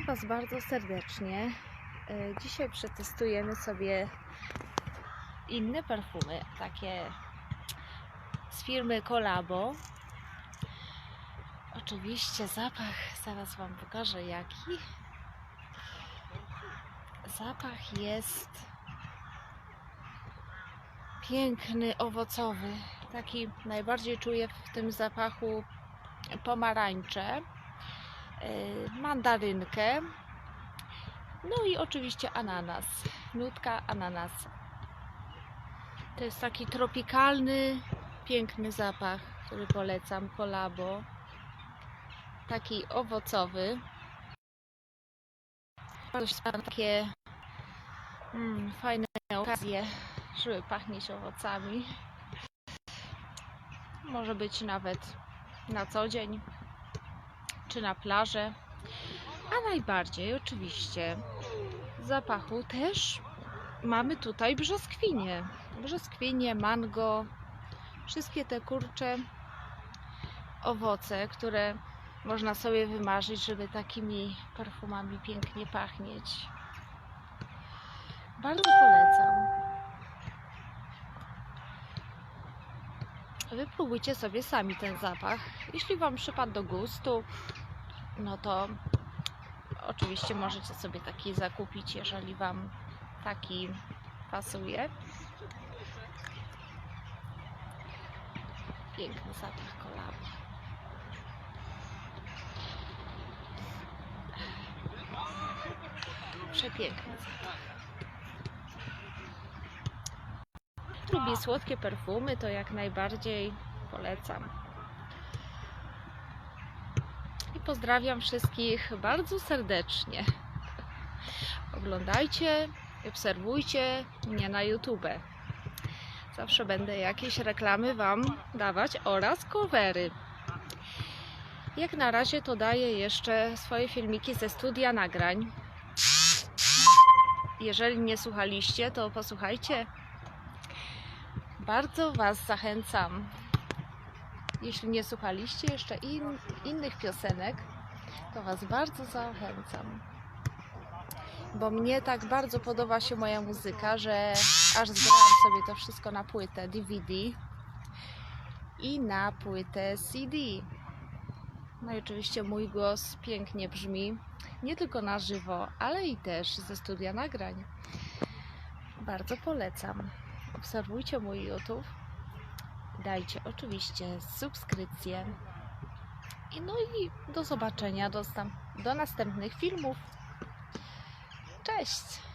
Witam Was bardzo serdecznie. E, Dzisiaj przetestujemy sobie inne perfumy, takie z firmy Colabo. Oczywiście zapach, zaraz Wam pokażę jaki. Zapach jest piękny, owocowy. Taki najbardziej czuję w tym zapachu pomarańcze mandarynkę, no i oczywiście ananas, nutka ananasa. To jest taki tropikalny, piękny zapach, który polecam, kolabo. Taki owocowy. Bardzo takie mm, fajne okazje, żeby pachnieć owocami. Może być nawet na co dzień czy na plażę. A najbardziej oczywiście zapachu też mamy tutaj brzoskwinie. Brzoskwinie, mango, wszystkie te kurcze owoce, które można sobie wymarzyć, żeby takimi perfumami pięknie pachnieć. Bardzo polecam. Wypróbujcie sobie sami ten zapach. Jeśli Wam przypadł do gustu, no to oczywiście możecie sobie taki zakupić, jeżeli Wam taki pasuje. Piękny zapach kolaba. Przepiękny zapach. Lubię słodkie perfumy, to jak najbardziej polecam. Pozdrawiam wszystkich bardzo serdecznie. Oglądajcie, obserwujcie mnie na YouTube. Zawsze będę jakieś reklamy Wam dawać oraz covery. Jak na razie to daję jeszcze swoje filmiki ze studia nagrań. Jeżeli nie słuchaliście, to posłuchajcie. Bardzo Was zachęcam jeśli nie słuchaliście jeszcze in, innych piosenek, to Was bardzo zachęcam. Bo mnie tak bardzo podoba się moja muzyka, że aż zbrałam sobie to wszystko na płytę DVD i na płytę CD. No i oczywiście mój głos pięknie brzmi, nie tylko na żywo, ale i też ze studia nagrań. Bardzo polecam. Obserwujcie mój YouTube dajcie oczywiście subskrypcję. I no i do zobaczenia, do, do następnych filmów. Cześć!